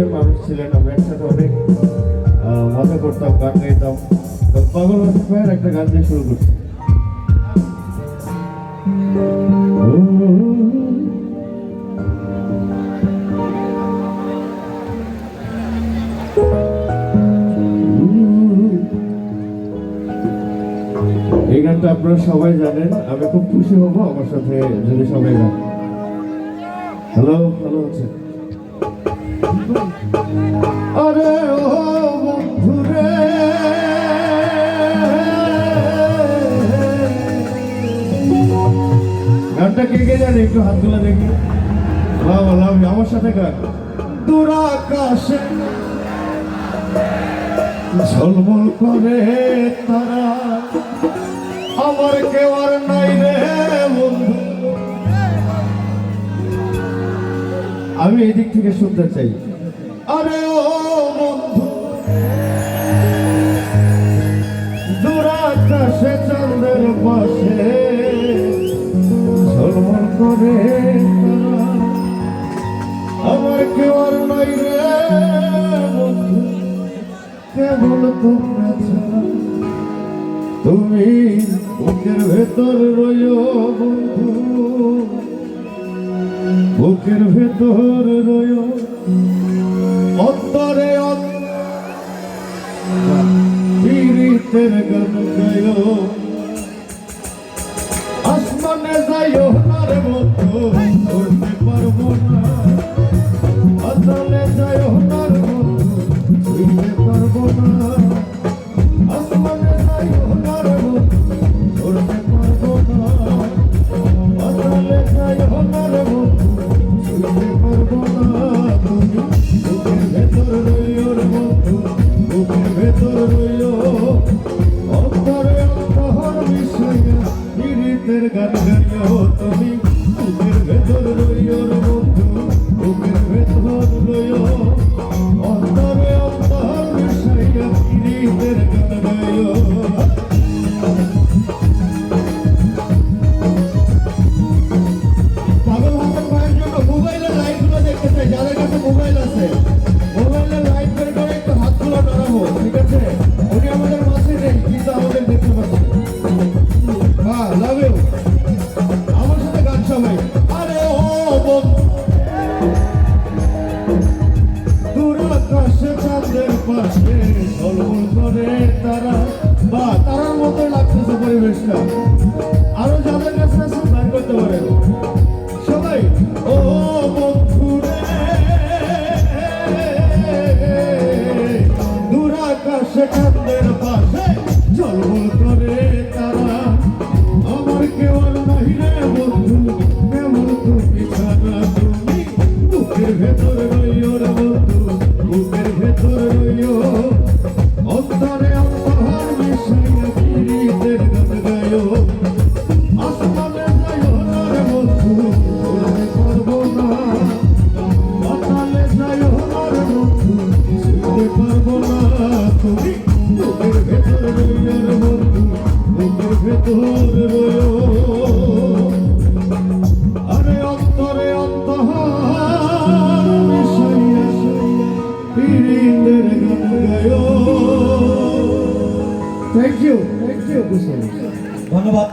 একজন মানুষ ছিলেন, আমরা একসাথে অনেক মজা করতাম, গান গাইতাম। পাগল ভাইয়ের একটা গান দিয়ে শুরু করছি। এই গানটা আপনারা সবাই জানেন, আমি খুব খুশি হব আমার সাথে যদি সবাই গান হ্যালো হ্যালো হচ্ছে আরে ও কে কে জানে? একটু হাত আমার সাথে ঝলমল করে তারা। আমার কেউ আর নাই রে। আমি এদিক থেকে শুনতে চাই। আরে ও বন্ধু দূরাকাশে চন্দ্রের পাশে, ঝলমল করে আমার কেউ আর নাই রে কেবল তোমরা ছাড়া। তুমি বুকের ভেতর রইও বন্ধু। বুকের ভেতর রইও অন্তরে পীড়িতের গান গায়ো। ঠিক আছে? উনি আমাদের মাঝে নেই, কিন্তু আমাদের দেখতে পাচ্ছি হ্যাঁ লাভ ইউ আমার সাথে গান সবাই আরে ও দূর আকাশে চাঁদের পাশে ঝলমল করে তারা। বা তারার মতো লাগতেছে পরিবেশটা। আকাশে পাশে ঝলমল করে তারা। আমার কেউ আর রে বন্ধু কেমন তুমি ছাড়া তুমি বুকের ভেতর থ্যাংক ইউ থ্যাংক ইউ ধন্যবাদ।